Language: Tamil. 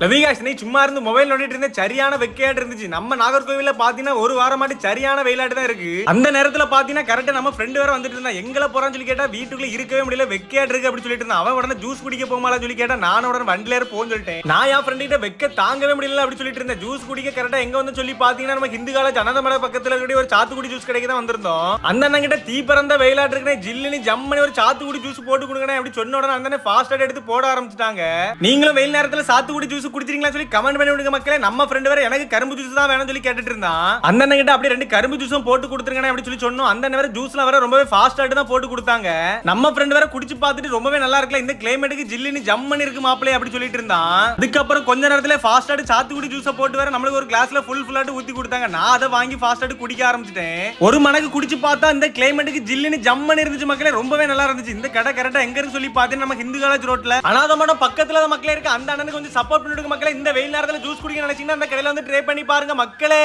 லவிகாஷ் நீ சும்மா இருந்து மொபைல் நோண்டிட்டு இருந்த சரியான வெக்கையாட்டு இருந்துச்சு. நம்ம நாகர்கோவில்ல பாத்தீங்கன்னா ஒரு வாரமாட்டி சரியான வெயிலாட்டு தான் இருக்கு. அந்த நேரத்துல பாத்தீங்கன்னா கரெக்டா நம்ம ஃப்ரெண்டு வேற வந்துட்டு இருந்தா எங்களை போறான்னு சொல்லி கேட்டா வீட்டுக்குள்ள இருக்கவே முடியல வெக்கையாட்டு இருக்கு அப்படின்னு சொல்லிட்டு இருந்தா அவன் உடனே ஜூஸ் குடிக்க போமாலா சொல்லி கேட்டா நானும் உடனே வண்டில ஏற போன்னு சொல்லிட்டேன். நான் என் ஃப்ரெண்டு கிட்ட வெக்க தாங்கவே முடியல அப்படி சொல்லிட்டு இருந்தேன். ஜூஸ் குடிக்க கரெக்டா எங்க வந்து சொல்லி பாத்தீங்கன்னா நம்ம ஹிந்து காலேஜ் அனந்தமலை பக்கத்துல இருக்கிற ஒரு சாத்துக்குடி ஜூஸ் கடைக்கு தான் வந்திருந்தோம். அந்த அண்ணன் கிட்ட தீ பறந்த வெயிலாட்டு இருக்குனே ஜில்லுன்னு ஜம்மனி ஒரு சாத்துக்குடி ஜூஸ் போட்டு கொடுங்கண்ணே அப்படி சொன்ன உடனே அந்த ஃபாஸ்ட் எடுத்து போட ஆரம்பிச்சிட்டாங்க. நீங்களும் வெயில் நேரத்துல சாத்துக்குடி ஜூஸ் குடிச்சிருங்களா சொல்லி கமெண்ட் பண்ணி விடுங்க மக்களே. நம்ம ஃப்ரெண்ட் வேற எனக்கு கரும்பு ஜூஸ் தான் வேணும் சொல்லி கேட்டுட்டு இருந்தான். அந்த அண்ணன் கிட்ட அப்படியே ரெண்டு கரும்பு ஜூஸும் போட்டு கொடுத்துருங்க அப்படி சொல்லி சொன்னோம். அந்த அண்ணன் வேற ஜூஸ்ல வேற ரொம்பவே ஃபாஸ்ட் ஆட்டு தான் போட்டு கொடுத்தாங்க. நம்ம ஃப்ரெண்ட் வேற குடிச்சு பார்த்துட்டு ரொம்பவே நல்லா இருக்கல. இந்த கிளைமேட்டுக்கு ஜில்லுன்னு ஜம்மன் இருக்கு மாப்பிளே அப்படி சொல்லிட்டு இருந்தான். அதுக்கப்புறம் கொஞ்ச நேரத்துல ஃபாஸ்ட் ஆட்டு சாத்துக்குடி ஜூஸை போட்டு வேற நம்மளுக்கு ஒரு கிளாஸ்ல ஃபுல் ஃபுல்லாட்டு ஊத்தி கொடுத்தாங்க. நான் அதை வாங்கி ஃபாஸ்ட் ஆட்டு குடிக்க ஆரம்பிச்சிட்டேன். ஒரு மணக்கு குடிச்சு பார்த்தா இந்த கிளைமேட்டுக்கு ஜில்லுன்னு ஜம்மன் இருந்துச்சு மக்களே. ரொம்பவே நல்லா இருந்துச்சு. இந்த கடை கரெக்டா எங்க இருந்து சொல்லி பார்த்தீங்கன்னா நம்ம ஹிந்து காலேஜ் ரோட்ல. அனாதமான பக்கத்துல மக்களே இருக்கு. அந்த அண்ணனுக்கு கொஞ்சம் சப்போர்ட் பண்ணிடுங்க மக்களே. இந்த வெயில் நேரத்தில் ஜூஸ் குடிக்க நினைச்சீங்கன்னா அந்த கடையில் வந்து ட்ரை பண்ணி பாருங்க மக்களே.